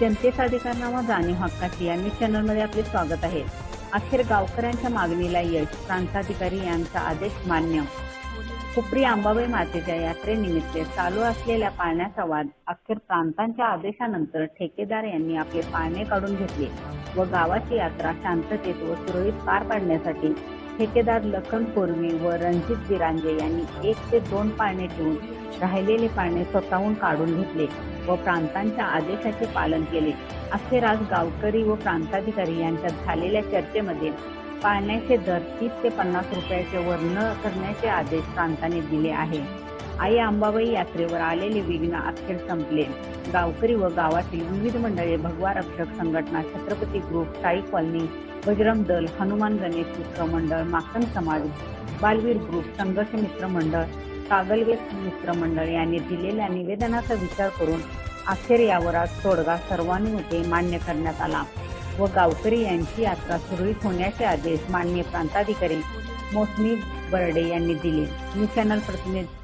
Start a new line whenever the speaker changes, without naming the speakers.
जनतेचा अधिकारनामा जाणीव हक्काची या न्यूज चॅनलमध्ये आपले स्वागत आहे. अखेर गावकऱ्यांच्या मागणीला यश प्रांताधिकारी यांचा आदेश मान्य. खुपरी आंबाबाई मातेच्या यात्रेनिमित्त चालू असलेल्या पाळण्याचा वाद अखेर प्रांतांच्या आदेशानंतर ठेकेदार यांनी आपले पाळणे काढून घेतले व गावाची यात्रा शांततेत व सुरळीत पार पाडण्यासाठी ठेकेदार लखन पूर्वी व रणजित बिरांजे यांनी एक ते दोन पाळणे ठेवून राहिलेले पाळणे स्वतःहून काढून घेतले व प्रांतांच्या आदेशाचे पालन केले. अखेर गावकरी व प्रांताधिकारी यांच्यात झालेल्या चर्चेमध्ये पाळण्याचे दर तीस ते पन्नास रुपयाचे वर न करण्याचे आदेश प्रांताने दिले आहे. आई अंबाबाई यात्रेवर आलेले विघ्न अखेर संपले. गावकरी व गावातील विविध मंडळे भगवा रक्षक संघटना छत्रपती ग्रुप साई कॉलनी बजरंग दल हनुमान गणेश मित्र मंडळ माखन समाज बालवीर ग्रुप संघर्ष मित्र मंडळ कागलवे मित्र मंडळ यांनी दिलेल्या निवेदनाचा विचार करून अखेर यावर आज तोडगा सर्वानुमते मान्य करण्यात आला व गावकरी यांची यात्रा सुरळीत होण्याचे आदेश माननीय प्रांताधिकारी मोसमी बर्डे यांनी दिले. न्यू चॅनल प्रतिनिधी